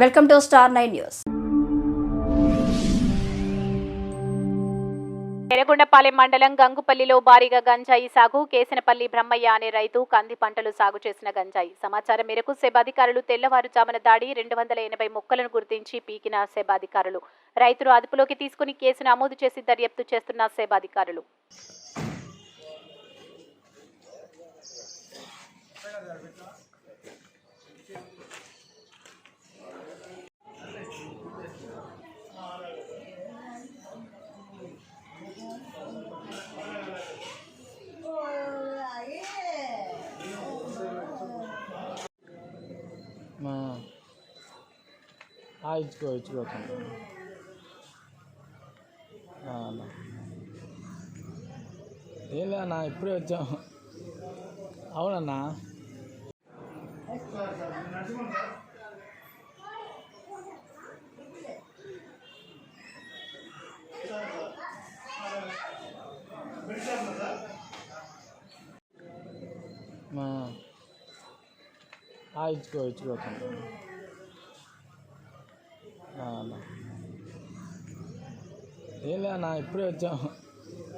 Welcome to star nine news. Erragondapalem మండలం గంగుపల్లిలో భారీగా గంజాయి సాగు కేసనపల్లి బ్రహ్మయ్య అనే రైతు కంది పంటలు సాగు చేసిన గంజాయి. సమాచారం మేరకు సెబాధికారులు తెల్లవారుజామున దాడి రెండు వందల ఎనభై మొక్కలను గుర్తించి పీకిన సెబాధికారులు రైతులు అదుపులోకి తీసుకుని కేసు నమోదు చేసి దర్యాప్తు చేస్తున్న సెబ్ అధికారులు. ఇచ్చుకో ఇచ్చుకో తమ్ముడు. అన్న. ఏం లేదన్నా ఇప్పుడే వచ్చాం అవునన్నా మా ఇచ్చుకో ఇచ్చుకో తమ్ముడు. ఆ, అన్న. ఏం లేదన్నా ఇప్పుడే వచ్చాం